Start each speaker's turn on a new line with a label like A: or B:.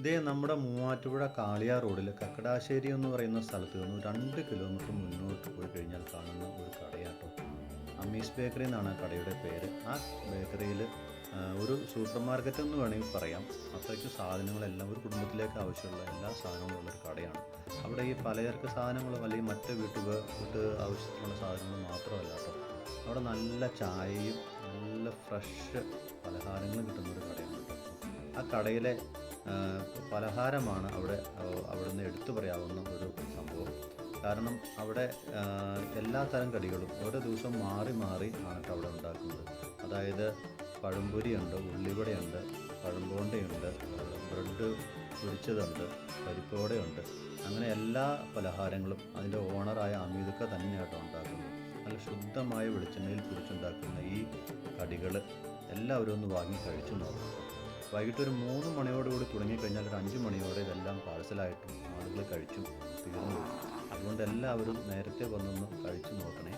A: ഇതേ നമ്മുടെ മൂവാറ്റുപുഴ കാളിയാ റോഡിൽ കക്കടാശ്ശേരി എന്ന് പറയുന്ന സ്ഥലത്ത് നിന്ന് രണ്ട് കിലോമീറ്റർ മുന്നോട്ട് പോയി കഴിഞ്ഞാൽ കാണുന്ന ഒരു കടയാട്ടോ. അമ്മീസ് ബേക്കറി എന്നാണ് ആ കടയുടെ പേര്. ആ ബേക്കറിയിൽ ഒരു സൂപ്പർ മാർക്കറ്റ് എന്ന് വേണമെങ്കിൽ പറയാം. അത്രയ്ക്ക് സാധനങ്ങളെല്ലാം ഒരു കുടുംബത്തിലേക്ക് ആവശ്യമുള്ള എല്ലാ സാധനങ്ങളും ഉള്ളൊരു കടയാണ്. അവിടെ ഈ പലചരക്ക് സാധനങ്ങളും അല്ലെങ്കിൽ മറ്റ് വീട്ടുക വീട്ട് ആവശ്യത്തിനുള്ള സാധനങ്ങൾ മാത്രമല്ല അവിടെ നല്ല ചായയും നല്ല ഫ്രഷ് പലഹാരങ്ങളും കിട്ടുന്ന ഒരു കടയാണ്. ആ കടയിലെ പലഹാരമാണ് അവിടെ അവിടെ നിന്ന് എടുത്തു പറയാവുന്ന ഒരു സംഭവം. കാരണം അവിടെ എല്ലാ തരം കടികളും ഓരോ ദിവസം മാറി മാറി ആണ് അവിടെ ഉണ്ടാക്കുന്നത്. അതായത് പഴംപൊരിയുണ്ട് ഉള്ളിവടയുണ്ട് പഴംപോണ്ടയുണ്ട് ബ്രെഡ് പൊരിച്ചതുണ്ട് പരിപ്പോടയുണ്ട് അങ്ങനെ എല്ലാ പലഹാരങ്ങളും അതിന്റെ ഓണറായ അമീതൊക്കെ തന്നെയായിട്ട് ഉണ്ടാക്കുന്നത്. നല്ല ശുദ്ധമായ വെളിച്ചെണ്ണയിൽ പൊരിച്ചുണ്ടാക്കുന്ന ഈ കടികൾ എല്ലാവരും ഒന്ന് വാങ്ങി കഴിച്ചു നോക്കണം. വൈകിട്ട് ഒരു മൂന്ന് മണിയോടുകൂടി തുടങ്ങിക്കഴിഞ്ഞാൽ ഒരു അഞ്ച് മണിയോടെ ഇതെല്ലാം പാഴ്സലായിട്ടും ആളുകൾ കഴിച്ചും തീർന്നു. അതുകൊണ്ട് എല്ലാവരും നേരത്തെ വന്നൊന്ന് കഴിച്ചു നോക്കണേ.